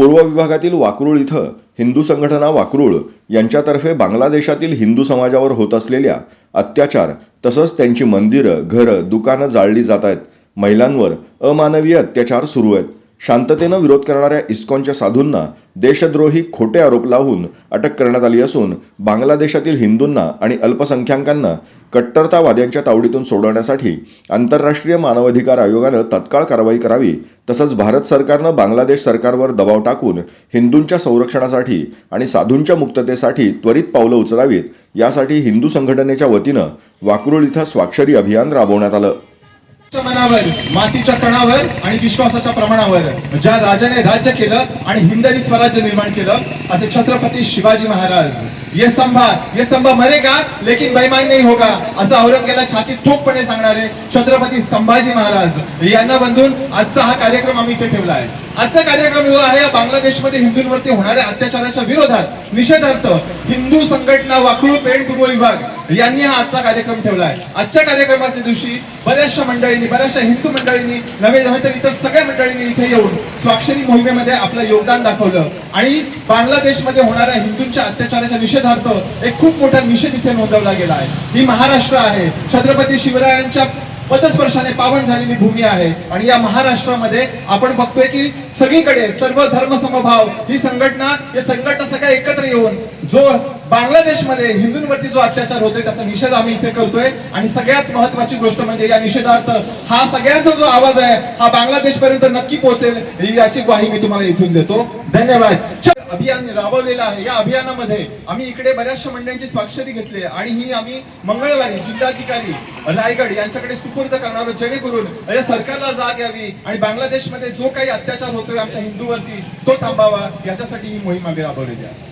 पूर्व विभागातील वाकरूळ इथं हिंदू संघटना वाकरूळ यांच्यातर्फे बांगलादेशातील हिंदू समाजावर होत असलेल्या अत्याचार तसंच त्यांची मंदिरं घरं दुकानं जाळली जात आहेत. महिलांवर अमानवीय अत्याचार सुरू आहेत. शांततेनं विरोध करणाऱ्या इस्कॉनच्या साधूंना देशद्रोही खोटे आरोप लावून अटक करण्यात आली असून बांगलादेशातील हिंदूंना आणि अल्पसंख्याकांना कट्टरतावाद्यांच्या तावडीतून सोडवण्यासाठी आंतरराष्ट्रीय मानवाधिकार आयोगानं तत्काळ कारवाई करावी तसंच भारत सरकारनं बांगलादेश सरकारवर दबाव टाकून हिंदूंच्या संरक्षणासाठी आणि साधूंच्या मुक्ततेसाठी त्वरित पावलं उचलावीत यासाठी हिंदू संघटनेच्या वतीनं वाकरूळ इथं स्वाक्षरी अभियान राबवण्यात आलं. मनावर मातीच्या कणावर आणि विश्वासाच्या प्रमाणावर ज्या राजाने राज्य केलं आणि हिंदवी स्वराज्य निर्माण केलं असे छत्रपती शिवाजी महाराज ये संभा ये संभा मरेगा लेकिन बेईमान नाही होगा. असं औरंगजेला छातीत ठोकपणे सांगणारे छत्रपती संभाजी महाराज यांना बंधून आजचा हा कार्यक्रम आम्ही इथे ठेवला आहे. आजचा कार्यक्रम जो आहे बांगलादेशमध्ये हिंदूंवरती होणाऱ्या अत्याचाराच्या विरोधात निषेधार्थ हिंदू संघटना वाकळू पेण पूर्व विभाग यांनी हा आजचा कार्यक्रम ठेवला आहे आजच्या कार्यक्रमाच्या दिवशी बऱ्याचशा मंडळींनी बऱ्याचशा हिंदू मंडळींनी नव्हे नव्हे तर इतर सगळ्या मंडळींनी इथे येऊन स्वाक्षरी मोहिमेमध्ये आपलं योगदान दाखवलं. आणि बांगलादेशमध्ये होणाऱ्या हिंदूंच्या अत्याचाराच्या निषेधार्थ एक खूप मोठा निषेध इथे नोंदवला गेला आहे. ही महाराष्ट्र आहे. छत्रपती शिवरायांच्या पदस्पर्शाने पावन झालेली भूमी आहे. आणि या महाराष्ट्रामध्ये आपण बघतोय की सगळीकडे सर्व धर्म समभाव ही संघटना या संघटना सगळ्या एकत्र येऊन जो बांगलादेशमध्ये हिंदूंवरती जो अत्याचार होतोय त्याचा निषेध आम्ही इथे करतोय. आणि सगळ्यात महत्वाची गोष्ट म्हणजे या निषेधार्थ हा सगळ्यांचा जो आवाज आहे हा बांगलादेशपर्यंत नक्की पोहोचेल याची ग्वाही मी तुम्हाला इथून देतो. धन्यवाद. अभियान राबवलेलं आहे. या अभियानामध्ये आम्ही इकडे बऱ्याचशा मंडळांची स्वाक्षरी घेतली आहे. आणि ही आम्ही मंगळवारी जिल्हाधिकारी रायगड यांच्याकडे सुपूर्द करणार जेणेकरून या सरकारला जाग यावी आणि बांगलादेशमध्ये जो काही अत्याचार होतोय आमच्या हिंदूवरती तो थांबावा याच्यासाठी ही मोहीम आम्ही राबवलेली आहे.